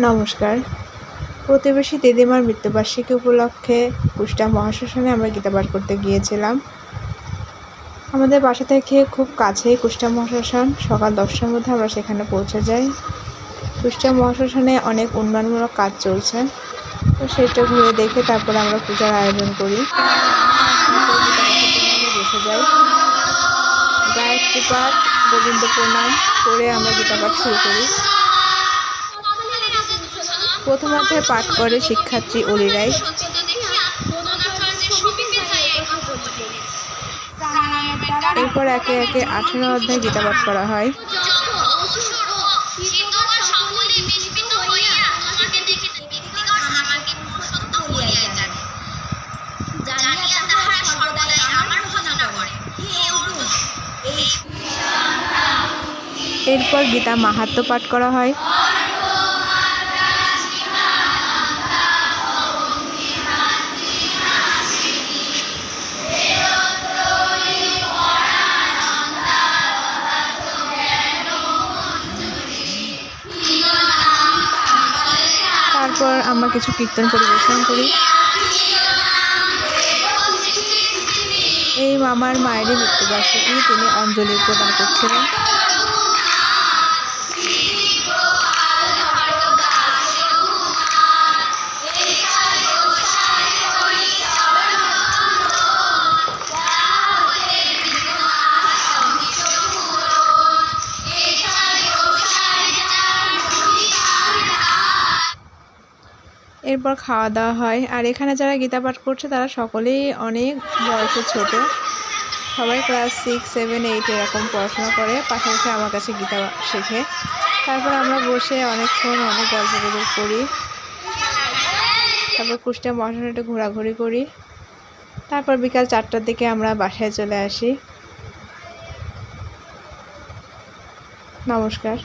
নমস্কার। প্রতিবেশী দিদিমার মৃত্যুবার্ষিকী উপলক্ষে কুষ্টা মহাশ্মশানে আমরা গীতাপাঠ করতে গিয়েছিলাম। আমাদের বাসা থেকে খুব কাছেই কুষ্টা মহাশ্মশান, সকাল দশটার মধ্যে আমরা সেখানে পৌঁছে যাই। কুষ্টা মহাশ্মশানে অনেক উন্নয়নমূলক কাজ চলছে, তো সেটা ঘুরে দেখে তারপরে আমরা পূজার আয়োজন করি। বসে যাই। গায়ত্রী পাঠ, গোবিন্দ প্রণাম করে আমরা গীতাপাঠ শুরু করি। প্রথমার্ধে পাঠ করে শিক্ষার্থী অলি রায় এরপর একে একে আঠেরো অধ্যায় গীতাপাঠ করা হয়। এরপর গীতা মাহাত্ম্য পাঠ করা হয়। তারপর আমরা কিছু কীর্তন পরিবেশন করি। এই মামার মায়েরই মৃত্যুবার্ষিকী তিনি অঞ্জলি প্রদান করছিলেন। এরপর খাওয়া দাওয়া হয়। আর এখানে যারা গীতা পাঠ করছে, তারা সকলেই অনেক বয়সে ছোট। সবাই ক্লাস সিক্স সেভেন এইট এরকম পড়াশোনা করে, পাশাপাশি আমার কাছে গীতা শেখে। তারপর আমরা বসে অনেকক্ষণ অনেক গল্প গুজব করি। তারপর কুষ্টিয়া মহাশনে একটু ঘোরাঘুরি করি। তারপর বিকাল চারটার দিকে আমরা বাসায় চলে আসি। নমস্কার।